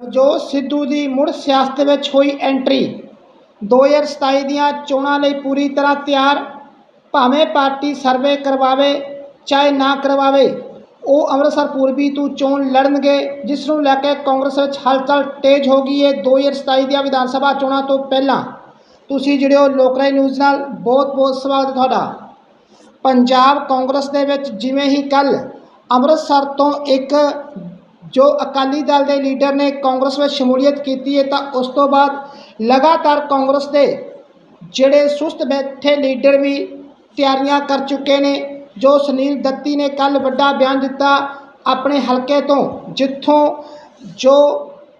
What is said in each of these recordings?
ਨਵਜੋਤ ਸਿੱਧੂ ਦੀ ਮੁੜ ਸਿਆਸਤ ਵਿੱਚ ਹੋਈ ਐਂਟਰੀ 2027 ਦੀਆਂ ਚੋਣਾਂ ਲਈ ਪੂਰੀ ਤਰ੍ਹਾਂ ਤਿਆਰ, ਭਾਵੇਂ ਪਾਰਟੀ ਸਰਵੇ ਕਰਵਾਵੇ ਚਾਹੇ ਨਾ ਕਰਵਾਵੇ, ਉਹ ਅੰਮ੍ਰਿਤਸਰ ਪੂਰਬੀ ਤੋਂ ਚੋਣ ਲੜਨਗੇ, ਜਿਸ ਨੂੰ ਲੈ ਕੇ ਕਾਂਗਰਸ ਵਿੱਚ ਹਲਚਲ ਤੇਜ਼ ਹੋ ਗਈ ਹੈ 2027 ਦੀਆਂ ਵਿਧਾਨ ਸਭਾ ਚੋਣਾਂ ਤੋਂ ਪਹਿਲਾਂ। ਤੁਸੀਂ ਜਿਹੜੇ ਹੋ ਲੋਕਰਾਈ ਨਿਊਜ਼ ਨਾਲ, ਬਹੁਤ ਬਹੁਤ ਸਵਾਗਤ ਹੈ ਤੁਹਾਡਾ। ਪੰਜਾਬ ਕਾਂਗਰਸ ਦੇ ਵਿੱਚ ਜਿਵੇਂ ਹੀ ਕੱਲ ਅੰਮ੍ਰਿਤਸਰ ਤੋਂ ਇੱਕ ਜੋ ਅਕਾਲੀ ਦਲ ਦੇ ਲੀਡਰ ਨੇ ਕਾਂਗਰਸ ਵਿੱਚ ਸ਼ਮੂਲੀਅਤ ਕੀਤੀ ਹੈ, ਤਾਂ ਉਸ ਤੋਂ ਬਾਅਦ ਲਗਾਤਾਰ ਕਾਂਗਰਸ ਦੇ ਜਿਹੜੇ ਸੁਸਤ ਬੈਠੇ ਲੀਡਰ ਵੀ ਤਿਆਰੀਆਂ ਕਰ ਚੁੱਕੇ ਨੇ, ਜੋ ਸੁਨੀਲ ਦੱਤੀ ਨੇ ਕੱਲ ਵੱਡਾ ਬਿਆਨ ਦਿੱਤਾ ਆਪਣੇ ਹਲਕੇ ਤੋਂ, ਜਿੱਥੋਂ ਜੋ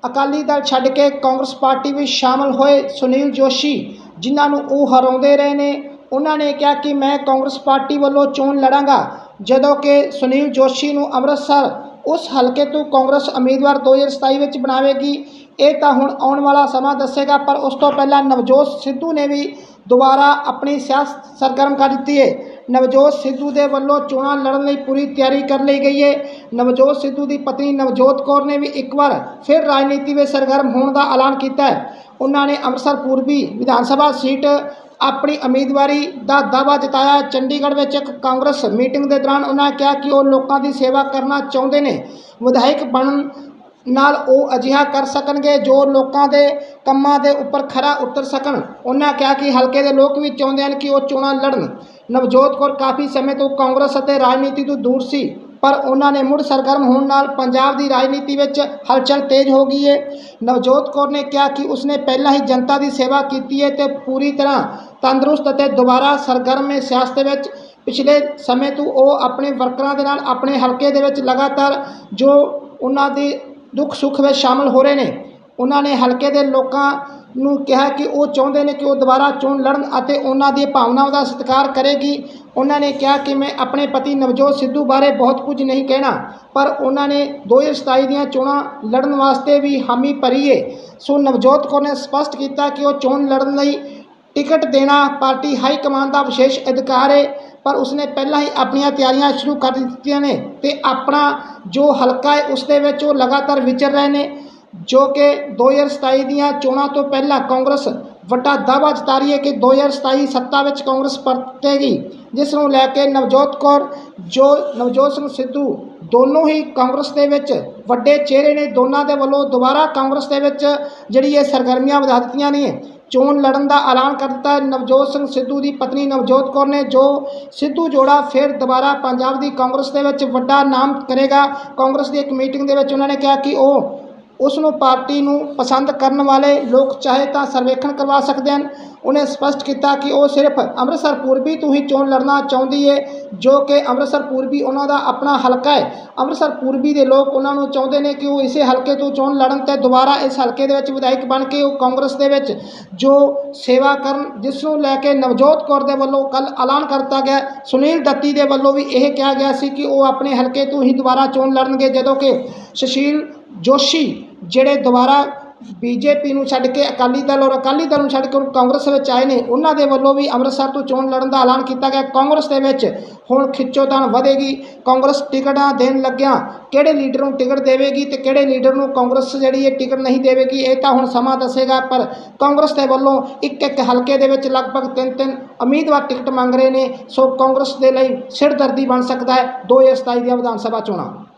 ਅਕਾਲੀ ਦਲ ਛੱਡ ਕੇ ਕਾਂਗਰਸ ਪਾਰਟੀ ਵਿੱਚ ਸ਼ਾਮਲ ਹੋਏ ਸੁਨੀਲ ਜੋਸ਼ੀ, ਜਿਨ੍ਹਾਂ ਨੂੰ ਉਹ ਹਰਾਉਂਦੇ ਰਹੇ ਨੇ, ਉਹਨਾਂ ਨੇ ਕਿਹਾ ਕਿ ਮੈਂ ਕਾਂਗਰਸ ਪਾਰਟੀ ਵੱਲੋਂ ਚੋਣ ਲੜਾਂਗਾ, ਜਦੋਂ ਕਿ ਸੁਨੀਲ ਜੋਸ਼ੀ ਨੂੰ ਅੰਮ੍ਰਿਤਸਰ ਉਸ ਹਲਕੇ ਤੋਂ ਕਾਂਗਰਸ ਉਮੀਦਵਾਰ 2027 ਵਿੱਚ ਬਣਾਵੇਗੀ। ਇਹ ਤਾਂ ਹੁਣ ਆਉਣ ਵਾਲਾ ਸਮਾਂ ਦੱਸੇਗਾ, ਪਰ ਉਸ ਤੋਂ ਪਹਿਲਾਂ ਨਵਜੋਤ ਸਿੱਧੂ ਨੇ ਵੀ ਦੁਬਾਰਾ ਆਪਣੀ ਸਿਆਸਤ ਸਰਗਰਮ ਕਰ ਦਿੱਤੀ ਹੈ ਨਵਜੋਤ ਸਿੱਧੂ ਦੇ ਵੱਲੋਂ ਚੋਣਾਂ ਲੜਨ ਲਈ ਪੂਰੀ ਤਿਆਰੀ ਕਰ ਲਈ ਗਈ ਹੈ ਨਵਜੋਤ ਸਿੱਧੂ ਦੀ ਪਤਨੀ ਨਵਜੋਤ ਕੌਰ ਨੇ ਵੀ ਇੱਕ ਵਾਰ ਫਿਰ ਰਾਜਨੀਤੀ ਵਿੱਚ ਸਰਗਰਮ ਹੋਣ ਦਾ ਐਲਾਨ ਕੀਤਾ ਹੈ ਉਹਨਾਂ ਨੇ ਅੰਮ੍ਰਿਤਸਰ ਪੂਰਬੀ ਵਿਧਾਨ ਸਭਾ ਸੀਟ ਆਪਣੀ ਉਮੀਦਵਾਰੀ ਦਾ ਦਾਅਵਾ ਜਤਾਇਆ। ਚੰਡੀਗੜ੍ਹ ਵਿੱਚ ਇੱਕ ਕਾਂਗਰਸ ਮੀਟਿੰਗ ਦੇ ਦੌਰਾਨ ਉਹਨਾਂ ਕਿਹਾ ਕਿ ਉਹ ਲੋਕਾਂ ਦੀ ਸੇਵਾ ਕਰਨਾ ਚਾਹੁੰਦੇ ਨੇ। ਵਿਧਾਇਕ ਬਣਨ ਨਾਲ ਉਹ ਅਜਿਹਾ ਕਰ ਸਕਣਗੇ ਜੋ ਲੋਕਾਂ ਦੇ ਕੰਮਾਂ ਦੇ ਉੱਪਰ ਖਰਾ ਉਤਰ ਸਕਣ। ਉਹਨਾਂ ਕਿਹਾ ਕਿ ਹਲਕੇ ਦੇ ਲੋਕ ਵੀ ਚਾਹੁੰਦੇ ਹਨ ਕਿ ਉਹ ਚੋਣਾਂ ਲੜਨ। ਨਵਜੋਤ ਕੌਰ ਕਾਫੀ ਸਮੇਂ ਤੋਂ ਕਾਂਗਰਸ ਅਤੇ ਰਾਜਨੀਤੀ ਤੋਂ ਦੂਰ ਸੀ। ਪਰ ਉਹਨਾਂ ਨੇ ਮੁੜ ਸਰਗਰਮ ਹੋਣ ਨਾਲ ਪੰਜਾਬ ਦੀ ਰਾਜਨੀਤੀ ਵਿੱਚ ਹਲਚਲ ਤੇਜ਼ ਹੋ ਗਈ ਹੈ ਨਵਜੋਤ ਕੌਰ ਨੇ ਕਿਹਾ ਕਿ ਉਸਨੇ ਪਹਿਲਾਂ ਹੀ ਜਨਤਾ ਦੀ ਸੇਵਾ ਕੀਤੀ ਹੈ ਤੇ ਪੂਰੀ ਤਰ੍ਹਾਂ ਤੰਦਰੁਸਤ ਅਤੇ ਦੁਬਾਰਾ ਸਰਗਰਮ ਹੈ ਸਿਆਸਤ ਵਿੱਚ। ਪਿਛਲੇ ਸਮੇਂ ਤੋਂ ਉਹ ਆਪਣੇ ਵਰਕਰਾਂ ਦੇ ਨਾਲ ਆਪਣੇ ਹਲਕੇ ਦੇ ਵਿੱਚ ਲਗਾਤਾਰ ਜੋ ਉਹਨਾਂ ਦੀ ਦੁੱਖ ਸੁੱਖ ਵਿੱਚ ਸ਼ਾਮਲ ਹੋ ਰਹੇ ਨੇ, ਉਹਨਾਂ ਨੇ ਹਲਕੇ ਦੇ ਲੋਕਾਂ ਨੂੰ ਕਿਹਾ ਕਿ ਉਹ ਚਾਹੁੰਦੇ ਨੇ ਕਿ ਉਹ ਦੁਬਾਰਾ ਚੋਣ ਲੜਨ ਅਤੇ ਉਹਨਾਂ ਦੀ ਭਾਵਨਾਵਾਂ ਦਾ ਸਤਿਕਾਰ ਕਰੇਗੀ। ਉਹਨਾਂ ਨੇ ਕਿਹਾ ਕਿ ਮੈਂ ਆਪਣੇ ਪਤੀ ਨਵਜੋਤ ਸਿੱਧੂ ਬਾਰੇ ਬਹੁਤ ਕੁਝ ਨਹੀਂ ਕਹਿਣਾ, ਪਰ ਉਹਨਾਂ ਨੇ 2027 ਦੀਆਂ ਚੋਣਾਂ ਲੜਨ ਵਾਸਤੇ ਵੀ ਹਾਮੀ ਭਰੀ ਹੈ ਸੋ ਨਵਜੋਤ ਕੌਰ ਨੇ ਸਪਸ਼ਟ ਕੀਤਾ ਕਿ ਉਹ ਚੋਣ ਲੜਨ ਲਈ ਟਿਕਟ ਦੇਣਾ ਪਾਰਟੀ ਹਾਈ ਕਮਾਂਡ ਦਾ ਵਿਸ਼ੇਸ਼ ਅਧਿਕਾਰ ਹੈ ਪਰ ਉਸਨੇ ਪਹਿਲਾਂ ਹੀ ਆਪਣੀਆਂ ਤਿਆਰੀਆਂ ਸ਼ੁਰੂ ਕਰ ਦਿੱਤੀਆਂ ਨੇ ਤੇ ਆਪਣਾ ਜੋ ਹਲਕਾ ਹੈ ਉਸ ਦੇ ਵਿੱਚ ਉਹ ਲਗਾਤਾਰ ਵਿਚਰ ਰਹੇ ਨੇ, ਜੋ ਕਿ 2027 ਦੀਆਂ ਚੋਣਾਂ ਤੋਂ ਪਹਿਲਾਂ ਕਾਂਗਰਸ ਵੱਡਾ ਦਾਅਵਾ ਜਤਾ ਰਹੀ ਹੈ ਕਿ 2027 ਸੱਤਾ ਵਿੱਚ ਕਾਂਗਰਸ ਪਰਤੇਗੀ, ਜਿਸ ਨੂੰ ਲੈ ਕੇ ਨਵਜੋਤ ਕੌਰ, ਜੋ ਨਵਜੋਤ ਸਿੰਘ ਸਿੱਧੂ ਦੋਨੋਂ ਹੀ ਕਾਂਗਰਸ ਦੇ ਵਿੱਚ ਵੱਡੇ ਚਿਹਰੇ ਨੇ, ਦੋਨਾਂ ਦੇ ਵੱਲੋਂ ਦੁਬਾਰਾ ਕਾਂਗਰਸ ਦੇ ਵਿੱਚ ਜਿਹੜੀ ਇਹ ਸਰਗਰਮੀਆਂ ਵਧਾ ਦਿੱਤੀਆਂ ਨੇ, ਚੋਣ ਲੜਨ ਦਾ ਐਲਾਨ ਕਰ ਦਿੱਤਾ ਨਵਜੋਤ ਸਿੰਘ ਸਿੱਧੂ ਦੀ ਪਤਨੀ ਨਵਜੋਤ ਕੌਰ ਨੇ, ਜੋ ਸਿੱਧੂ ਜੋੜਾ ਫਿਰ ਦੁਬਾਰਾ ਪੰਜਾਬ ਦੀ ਕਾਂਗਰਸ ਦੇ ਵਿੱਚ ਵੱਡਾ ਨਾਮ ਕਰੇਗਾ। ਕਾਂਗਰਸ ਦੀ ਇੱਕ ਮੀਟਿੰਗ ਦੇ ਵਿੱਚ ਉਹਨਾਂ ਨੇ ਕਿਹਾ ਕਿ ਉਹ ਉਸ ਨੂੰ ਪਾਰਟੀ ਨੂੰ ਪਸੰਦ ਕਰਨ ਵਾਲੇ ਲੋਕ ਚਾਹੇ ਤਾਂ ਸਰਵੇਖਣ ਕਰਵਾ ਸਕਦੇ ਹਨ। ਉਹਨੇ ਸਪਸ਼ਟ ਕੀਤਾ ਕਿ ਉਹ ਸਿਰਫ ਅੰਮ੍ਰਿਤਸਰ ਪੂਰਬੀ ਤੋਂ ਹੀ ਚੋਣ ਲੜਨਾ ਚਾਹੁੰਦੀ ਹੈ ਜੋ ਕਿ ਅੰਮ੍ਰਿਤਸਰ ਪੂਰਬੀ ਉਹਨਾਂ ਦਾ ਆਪਣਾ ਹਲਕਾ ਹੈ ਅੰਮ੍ਰਿਤਸਰ ਪੂਰਬੀ ਦੇ ਲੋਕ ਉਹਨਾਂ ਨੂੰ ਚਾਹੁੰਦੇ ਨੇ ਕਿ ਉਹ ਇਸੇ ਹਲਕੇ ਤੋਂ ਚੋਣ ਲੜਨ ਤੇ ਦੁਬਾਰਾ ਇਸ ਹਲਕੇ ਦੇ ਵਿੱਚ ਵਿਧਾਇਕ ਬਣ ਕੇ ਉਹ ਕਾਂਗਰਸ ਦੇ ਵਿੱਚ ਜੋ ਸੇਵਾ ਕਰਨ, ਜਿਸ ਨੂੰ ਲੈ ਕੇ ਨਵਜੋਤ ਕੌਰ ਦੇ ਵੱਲੋਂ ਕੱਲ ਐਲਾਨ ਕਰਤਾ ਗਿਆ, ਸੁਨੀਲ ਦੱਤੀ ਦੇ ਵੱਲੋਂ ਵੀ ਇਹ ਕਿਹਾ ਗਿਆ ਸੀ ਕਿ ਉਹ ਆਪਣੇ ਹਲਕੇ ਤੋਂ ਹੀ ਦੁਬਾਰਾ ਚੋਣ ਲੜਨਗੇ, ਜਦੋਂ ਕਿ ਸੁਸ਼ੀਲ ਜੋਸ਼ੀ, ਜਿਹੜੇ ਦੁਬਾਰਾ ਬੀਜੇਪੀ ਨੂੰ ਛੱਡ ਕੇ ਅਕਾਲੀ ਦਲ ਔਰ ਅਕਾਲੀ ਦਲ ਨੂੰ ਛੱਡ ਕੇ ਹੁਣ ਕਾਂਗਰਸ ਵਿੱਚ ਆਏ ਨੇ, ਉਹਨਾਂ ਦੇ ਵੱਲੋਂ ਵੀ ਅੰਮ੍ਰਿਤਸਰ ਤੋਂ ਚੋਣ ਲੜਨ ਦਾ ਐਲਾਨ ਕੀਤਾ ਗਿਆ। ਕਾਂਗਰਸ ਦੇ ਵਿੱਚ ਹੁਣ ਖਿੱਚੋਤਾਣ ਵਧੇਗੀ। ਕਾਂਗਰਸ ਟਿਕਟਾਂ ਦੇਣ ਲੱਗਿਆਂ ਕਿਹੜੇ ਲੀਡਰ ਨੂੰ ਟਿਕਟ ਦੇਵੇਗੀ ਤੇ ਕਿਹੜੇ ਲੀਡਰ ਨੂੰ ਕਾਂਗਰਸ ਜਿਹੜੀ ਇਹ ਟਿਕਟ ਨਹੀਂ ਦੇਵੇਗੀ, ਇਹ ਤਾਂ ਹੁਣ ਸਮਾਂ ਦੱਸੇਗਾ, ਪਰ ਕਾਂਗਰਸ ਦੇ ਵੱਲੋਂ ਇੱਕ ਇੱਕ ਹਲਕੇ ਦੇ ਵਿੱਚ ਲਗਭਗ ਤਿੰਨ ਤਿੰਨ ਉਮੀਦਵਾਰ ਟਿਕਟ ਮੰਗ ਰਹੇ ਨੇ। ਸੋ ਕਾਂਗਰਸ ਦੇ ਲਈ ਸਿਰਦਰਦੀ ਬਣ ਸਕਦਾ ਹੈ 2027 ਦੀਆਂ ਵਿਧਾਨ ਸਭਾ ਚੋਣਾਂ।